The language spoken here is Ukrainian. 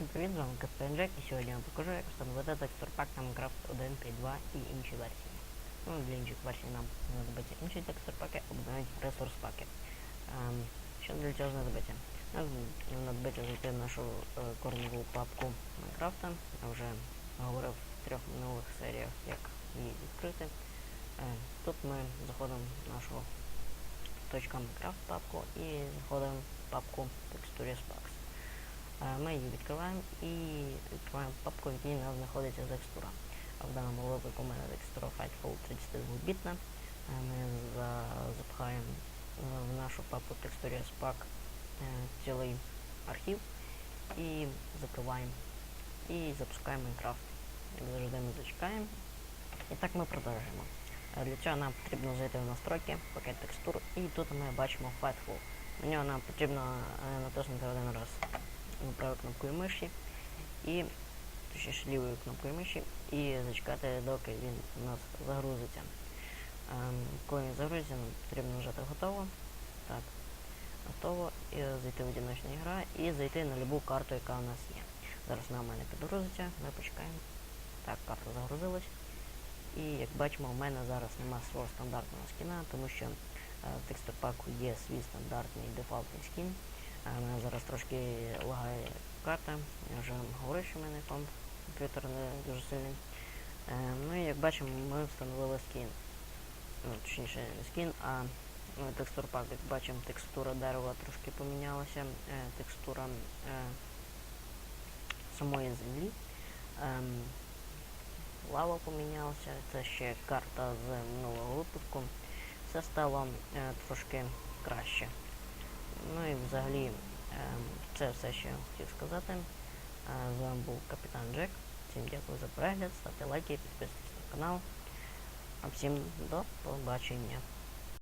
Всім привіт, з вами Каспен Джек і сьогодні я вам покажу, як встановити текстур пак на Minecraft 1.5.2 і інші версії. Ну, для інших версій нам знадобиться інші текстур паки або навіть ресурс паки. Ем, що для цього знадобиться? Нам знадобиться зайти в нашу е, корневу папку Майнкрафта. Я вже говорив в трьох минулих серіях, як її відкрити. Е, тут ми заходимо в нашу точка Minecraft папку і заходимо в папку Textures Packs. Ми її відкриваємо і відкриваємо папку, в якій у нас знаходиться текстура. В даному випадку у мене текстура Fightful 32-бітна. Е, Ми за- запхаємо е, в нашу папку Textures Pack е, цілий архів і закриваємо. І запускаємо Minecraft. Як завжди ми зачекаємо. І так ми продовжуємо. Е, Для цього нам потрібно зайти в настройки, пакет текстур, і тут ми бачимо Fightful. На нього нам потрібно натиснути один раз ну, правою кнопкою миші і точніше лівою кнопкою миші і зачекати, доки він у нас загрузиться. Ем, коли він загрузиться, потрібно нажати готово. Так, готово. І зайти в одиночна гра і зайти на любу карту, яка у нас є. Зараз вона в мене підгрузиться, ми почекаємо. Так, карта загрузилась. І як бачимо, у мене зараз нема свого стандартного скіна, тому що е, в текстурпаку є свій стандартний дефолтний скін. В мене зараз трошки лагає карта. Я вже говорив, що в мене комп комп'ютер не дуже сильний. Е, ну і як бачимо, ми встановили скін. Ну, точніше, не скін, а ну, текстурпак. Як бачимо, текстура дерева трошки помінялася, е, текстура е, самої землі. Ем, лава помінялася, це ще карта з минулого випуску. Все стало трошки краще. Ну і взагалі ем, це все, що я хотів сказати. Е, З вами був Капітан Джек. Всім дякую за перегляд, ставте лайки, підписуйтесь на канал. А всім до побачення.